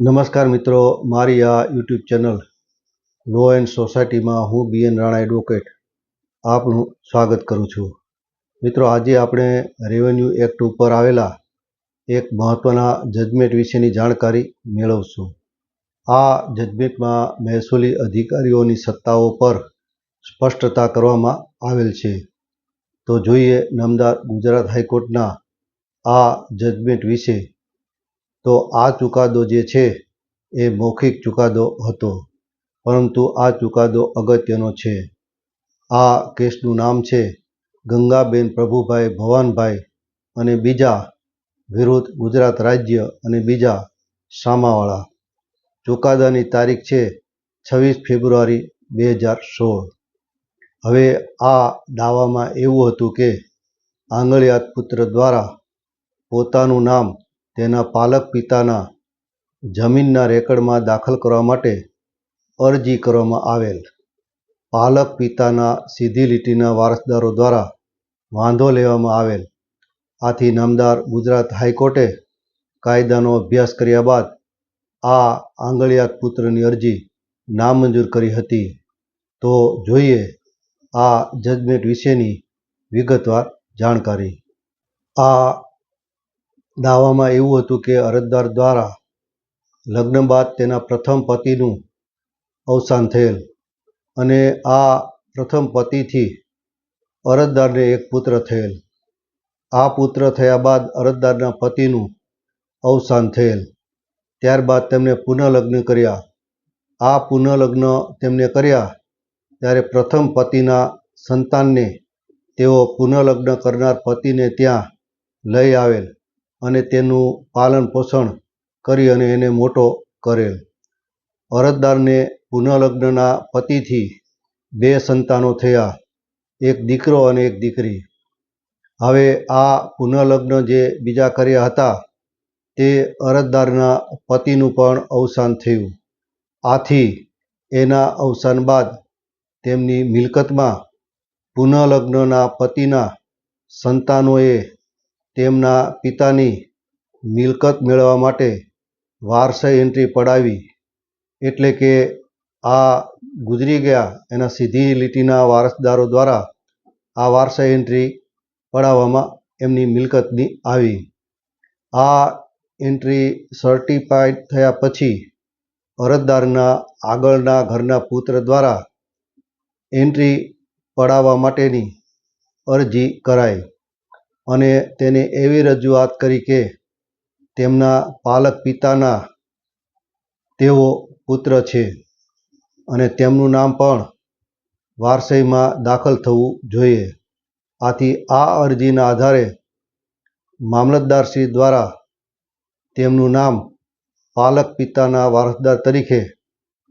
નમસ્કાર મિત્રો, મારી આ યુટ્યુબ ચેનલ લો એન્ડ સોસાયટીમાં હું બી એન રાણા એડવોકેટ આપનું સ્વાગત કરું છું. મિત્રો, આજે આપણે રેવન્યુ એક્ટ ઉપર આવેલા એક મહત્ત્વના જજમેન્ટ વિશેની જાણકારી મેળવશું. આ જજમેન્ટમાં મહેસૂલી અધિકારીઓની સત્તાઓ પર સ્પષ્ટતા કરવામાં આવેલ છે. તો જોઈએ નામદાર ગુજરાત હાઈકોર્ટના આ જજમેન્ટ વિશે. તો આ ચુકાદો જે છે એ મૌખિક ચુકાદો હતો. પરંતુ આ ચુકાદો અગત્યનો છે. આ કેસનું નામ છે ગંગાબેન પ્રભુભાઈ ભવાનભાઈ અને બીજા વિરુદ્ધ ગુજરાત રાજ્ય અને બીજા સામાવાળા. ચુકાદાની તારીખ છે છવ્વીસ ફેબ્રુઆરી બે હજાર સોળ. હવે આ દાવામાં એવું હતું કે આંગળિયાત પુત્ર દ્વારા પોતાનું નામ તેના પાલક પિતાના જમીનના રેકર્ડમાં દાખલ કરવા માટે અરજી કરવામાં આવેલ. પાલક પિતાના સીધી લીટીના વારસદારો દ્વારા વાંધો લેવામાં આવેલ. આથી નામદાર ગુજરાત હાઈકોર્ટે કાયદાનો અભ્યાસ કર્યા બાદ આ આંગળિયાત પુત્રની અરજી નામંજૂર કરી હતી. તો જોઈએ આ જજમેન્ટ વિશેની વિગતવાર જાણકારી. આ દાવામાં એવું હતું કે અરજદાર દ્વારા લગ્ન બાદ તેના પ્રથમ પતિનું અવસાન થયેલ. અને આ પ્રથમ પતિથી અરજદારને એક પુત્ર થયેલ. આ પુત્ર થયા બાદ અરજદારના પતિનું અવસાન થયેલ. ત્યારબાદ તેમણે પુનઃલગ્ન કર્યા. આ પુનઃલગ્ન તેમને કર્યા ત્યારે પ્રથમ પતિના સંતાનને તેઓ પુનઃલગ્ન કરનાર પતિને ત્યાં લઈ આવેલ. અને તેનું પાલન પોષણ કરી અને એને મોટો કરેલ. અરજદારને પુનઃલગ્નના પતિથી બે સંતાનો થયા, એક દીકરો અને એક દીકરી. હવે આ પુનઃલગ્ન જે બીજા કર્યા હતા, તે અરજદારના પતિનું પણ અવસાન થયું. આથી એના અવસાન બાદ તેમની મિલકતમાં પુનઃલગ્નના પતિના સંતાનોએ તેમના પિતાની મિલકત મેળવવા માટે વારસાઈ એન્ટ્રી પડાવી. એટલે કે આ ગુજરી ગયા એના સીધી લીટીના વારસદારો દ્વારા આ વારસાઈ એન્ટ્રી પડાવવામાં એમની મિલકતની આવી. આ એન્ટ્રી સર્ટિફાઈડ થયા પછી અરજદારના આગળના ઘરના પુત્ર દ્વારા એન્ટ્રી પડાવવા માટેની અરજી કરાઈ. અને તેને એવી રજૂઆત કરી કે તેમના પાલક પિતાના તેઓ પુત્ર છે અને તેમનું નામ પણ વારસાઈમાં દાખલ થવું જોઈએ. આથી આ અરજીના આધારે મામલતદારશ્રી દ્વારા તેમનું નામ પાલક પિતાના વારસદાર તરીકે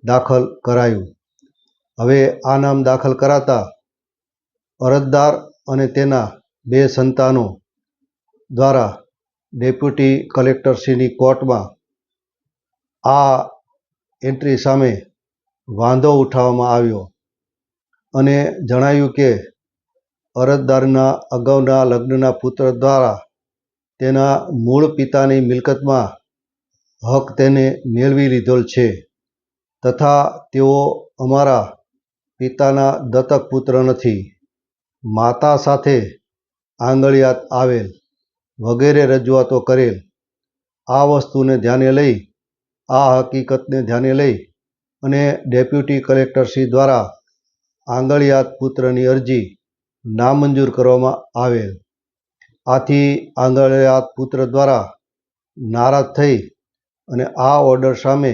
દાખલ કરાયું. હવે આ નામ દાખલ કરાતા અરજદાર અને તેના બે સંતાનો દ્વારા ડેપ્યુટી કલેક્ટરશ્રીની કોર્ટમાં આ એન્ટ્રી સામે વાંધો ઉઠાવવામાં આવ્યો અને જણાવ્યું કે અરજદારના અગાઉના લગ્નના પુત્ર દ્વારા તેના મૂળ પિતાની મિલકતમાં હક તેને મેળવી લીધેલ છે તથા તેઓ અમારા પિતાના દત્તક પુત્ર નથી. માતા સાથે આંગળિયાત આવેલ, વગેરે રજૂઆતો કરેલ. આ વસ્તુને ધ્યાને લઈ, આ હકીકતને ધ્યાને લઈ અને ડેપ્યુટી કલેક્ટરશ્રી દ્વારા આંગળિયાત પુત્રની અરજી નામંજૂર કરવામાં આવેલ. આથી આંગળિયાત પુત્ર દ્વારા નારાજ થઈ અને આ ઓર્ડર સામે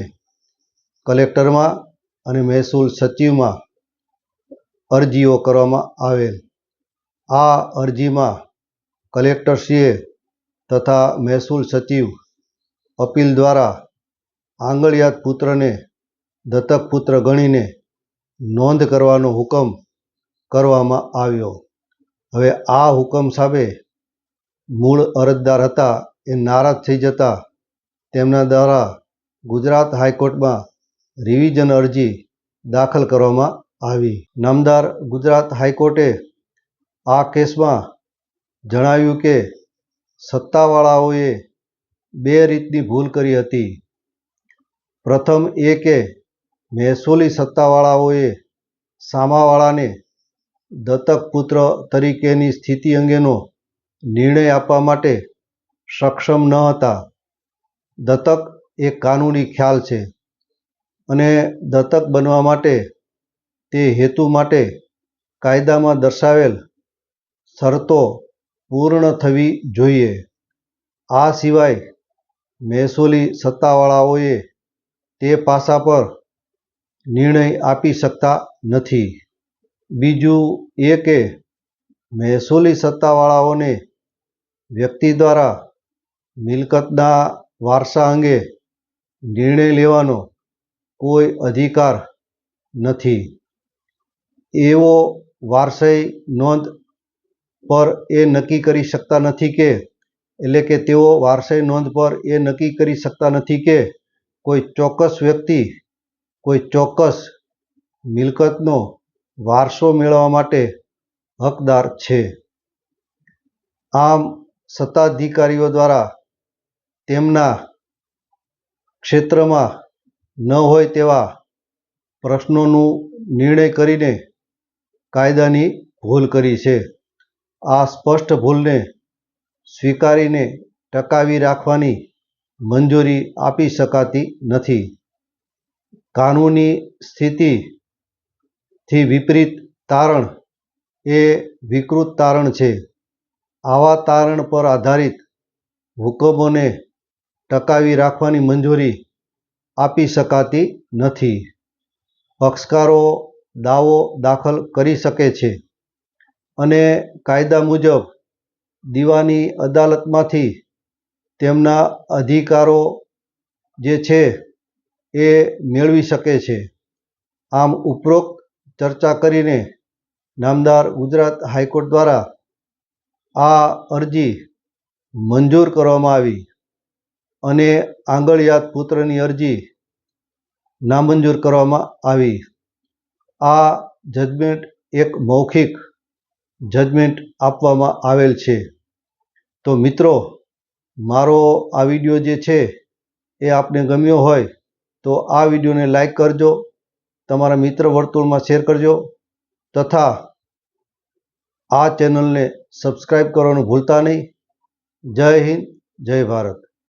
કલેક્ટરમાં અને મહેસૂલ સચિવમાં અરજીઓ કરવામાં આવેલ. આ અરજીમાં કલેક્ટરશ્રીએ તથા મહેસૂલ સચિવ અપીલ દ્વારા આંગળિયાત પુત્રને દત્તક પુત્ર ગણીને નોંધ કરવાનો હુકમ કરવામાં આવ્યો. હવે આ હુકમ સામે મૂળ અરજદાર હતા એ નારાજ થઈ જતા તેમના દ્વારા ગુજરાત હાઈકોર્ટમાં રિવિઝન અરજી દાખલ કરવામાં આવી. નામદાર ગુજરાત હાઈકોર્ટે આ કેસમાં જણાવ્યું કે સત્તાવાળાઓએ બે રીતની ભૂલ કરી હતી. પ્રથમ એ કે મહેસૂલી સત્તાવાળાઓએ સામાવાળાને દત્તક પુત્ર તરીકેની સ્થિતિ અંગેનો નિર્ણય આપવા માટે સક્ષમ ન હતા. દત્તક એ કાનૂની ખ્યાલ છે અને દત્તક બનવા માટે તે હેતુ માટે કાયદામાં દર્શાવેલ શરતો પૂર્ણ થવી જોઈએ. આ સિવાય મહેસૂલી સત્તાવાળાઓએ તે પાસા પર નિર્ણય આપી શકતા નથી. બીજું એ કે મહેસૂલી સત્તાવાળાઓને વ્યક્તિ દ્વારા મિલકતના વારસા અંગે નિર્ણય લેવાનો કોઈ અધિકાર નથી. એવો વારસાઈ નોંધ પર એ નક્કી કરી શકતા નથી કે, એટલે કે તેઓ વારસાઈ નોંધ પર એ નક્કી કરી શકતા નથી કે, કોઈ ચોક્કસ વ્યક્તિ, કોઈ ચોક્કસ મિલકતનો વારસો મેળવવા માટે હકદાર છે. આમ સત્તાધિકારીઓ દ્વારા તેમના ક્ષેત્રમાં ન હોય તેવા પ્રશ્નોનું નિર્ણય કરીને કાયદાની ભૂલ કરી છે. આ સ્પષ્ટ ભૂલને સ્વીકારીને ટકાવી રાખવાની મંજૂરી આપી શકાતી નથી. કાનૂની સ્થિતિથી વિપરીત તારણ એ વિકૃત તારણ છે. આવા તારણ પર આધારિત હુકમોને ટકાવી રાખવાની મંજૂરી આપી શકાતી નથી. પક્ષકારો દાવો દાખલ કરી શકે છે. અને કાયદા મુજબ દીવાની અદાલતમાંથી તેમના અધિકારો જે છે એ મેળવી શકે છે. આમ ઉપરોક્ત ચર્ચા કરીને નામદાર ગુજરાત હાઈકોર્ટ દ્વારા આ અરજી મંજૂર કરવામાં આવી અને આંગળિયાત પુત્રની અરજી નામંજૂર કરવામાં આવી. આ જજમેન્ટ એક મૌખિક જજમેન્ટ આપવામાં આવેલ છે. તો મિત્રો, મારો આ વીડિયો જે છે એ આપને ગમ્યો હોય તો આ વિડીયોને લાઈક કરજો, તમારા મિત્ર વર્તુળમાં શેર કરજો તથા આ ચેનલને સબસ્ક્રાઈબ કરવાનું ભૂલતા નહીં. જય હિન્દ, જય ભારત.